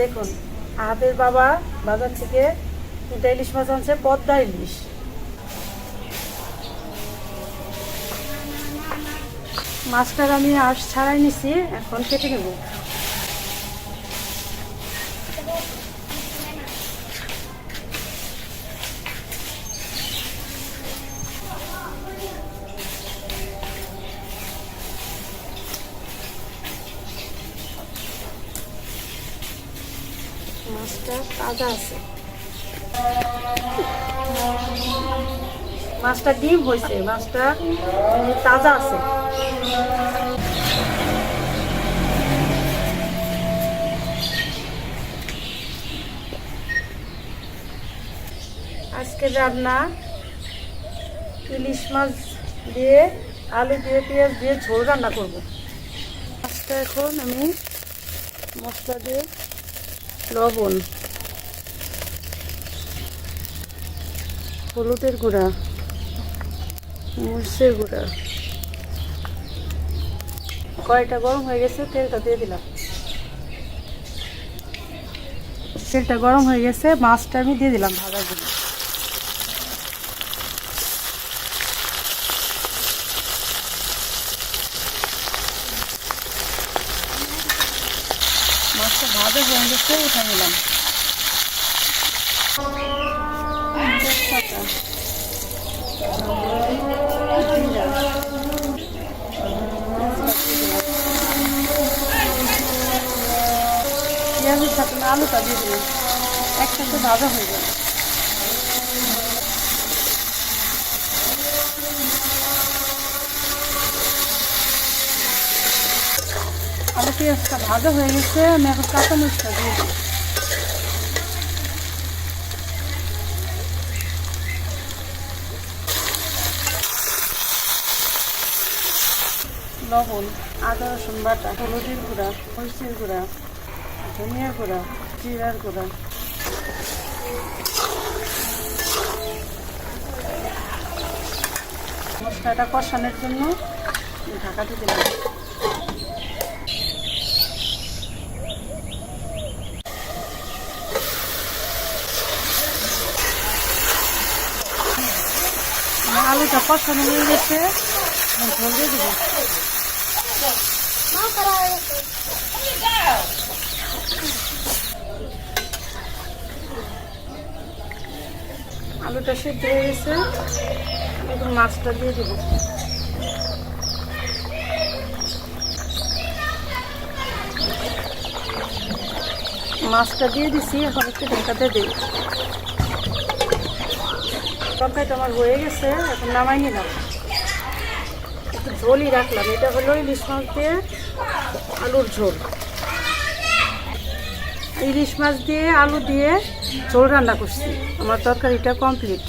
দেখুন, আহাদের বাবা বাজার থেকে দুটা ইলিশ মাছ আনছে, পদ্মা ইলিশ। মাছটার আমি আঁশ ছাড়াই নিছি, এখন কেটে নেব। মাছটা তাজা আছে। মাছটা ডিম হয়েছে মাছটা তাজা আছে। আজকের রান্না ইলিশ মাছ দিয়ে, আলু দিয়ে, পেঁয়াজ দিয়ে ঝোল রান্না করব। মাছটা এখন আমি মশলা দিয়ে লবণ। হলুদের গুঁড়া। মরিচের গুঁড়া। কয়টা গরম হয়ে গেছে, তেলটা দিয়ে দিলাম। তেলটা গরম হয়ে গেছে, মাছটা আমি দিয়ে দিলাম ভাজার জন্য। মাছটা ভাজা হয়ে গেছে উঠে নিলাম পেঁয়াজের সাথে আলুটা দিয়ে দিলাম একসাথে ভাজা হয়ে যাবে আলু পেঁয়াজটা ভাজা হয়ে গেছে, আমি এখন কাঁচামরিচটা দিয়ে দিই। লবণ, আদা, রসুন বাটা, হলুদের গুঁড়া, মরিচের গুঁড়া, ধনিয়ার গুঁড়া, জিরার গুঁড়া। মশলাটা কষানোর জন্য ঢাকাতে দিলাম আমার আলুটা কষানো হয়ে গেছে। ঝোল দিয়ে দেবো। আলুটা সেদ্ধ হয়ে গেছে। এখন মাছটা দিয়ে দেবো। মাছটা দিয়ে দিছি, এখন একটু ঢাকাতে দিই। তরকারিটা আমার হয়ে গেছে, এখন নামাই নিলাম। একটু ঝোলই রাখলাম, এটা হলো ইলিশ মাছ দিয়ে আলুর ঝোল। ইলিশ মাছ দিয়ে আলু দিয়ে ঝোল রান্না করছি, আমার তরকারিটা কমপ্লিট।